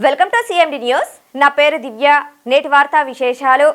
Welcome to CMD news. నా పేరు దివ్య. నేటి వార్తా విశేషాలు.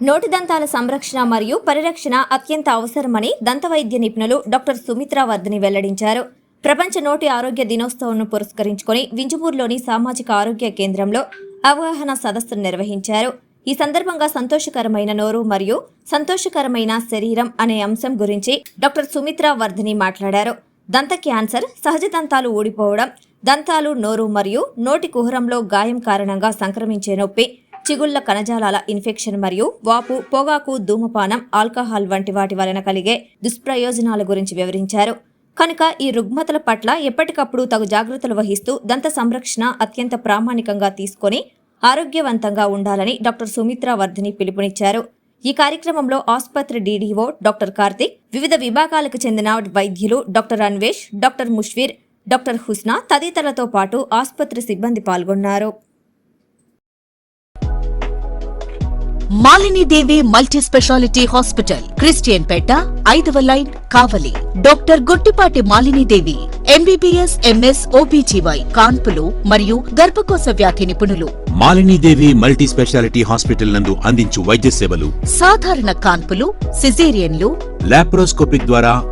నోటి దంతాల సంరక్షణ మరియు పరిరక్షణ అత్యంత అవసరమని దంతవైద్య నిపుణులు డాక్టర్ సుమిత్రా వర్ధని వెల్లడించారు. ప్రపంచ నోటి ఆరోగ్య దినోత్సవంను పురస్కరించుకొని వింజమూరులోని సామాజిక ఆరోగ్య కేంద్రంలో అవగాహన సదస్సును నిర్వహించారు. ఈ సందర్భంగా సంతోషకరమైన నోరు మరియు సంతోషకరమైన శరీరం అనే అంశం గురించి డాక్టర్ సుమిత్రా వర్ధని మాట్లాడారు. దంత క్యాన్సర్ సహజ దంతాలు ఊడిపోవడం దంతాలు నోరు మరియు నోటి కుహరంలో గాయం కారణంగా సంక్రమించే నొప్పి చిగుళ్ళ కణజాలాల ఇన్ఫెక్షన్ మరియు వాపు పొగాకు ధూమపానం ఆల్కహాల్ వంటి వాటి వలన కలిగే దుష్ప్రయోజనాల గురించి వివరించారు. కనుక ఈ రుగ్మతల పట్ల ఎప్పటికప్పుడు తగు జాగ్రత్తలు వహిస్తూ దంత సంరక్షణ అత్యంత ప్రామాణికంగా తీసుకొని ఆరోగ్యవంతంగా ఉండాలని డాక్టర్ సుమిత్రా వర్ధిని పిలుపునిచ్చారు. ఈ కార్యక్రమంలో ఆసుపత్రి డీడీఓ డాక్టర్ కార్తిక్ వివిధ విభాగాలకు చెందిన వైద్యులు doctor Anvesh doctor Mushveer doctor Husna తదితరులతో పాటు ఆసుపత్రి సిబ్బంది పాల్గొన్నారు. Malinidevi multi speciality hospital Christian Peta ఐదవ line Kavali. Doctor Guttipati Malinidevi MBBS MS OBGY కాన్పులు మరియు గర్భకోశ వ్యాధి నిపుణులు. మాలినీదేవి మల్టీ స్పెషాలిటీ హాస్పిటల్ నందు అందించు వైద్య సేవలు. సాధారణ కాన్పులు సిజేరియన్లు. లాప్రోస్కోపిక్ ద్వారా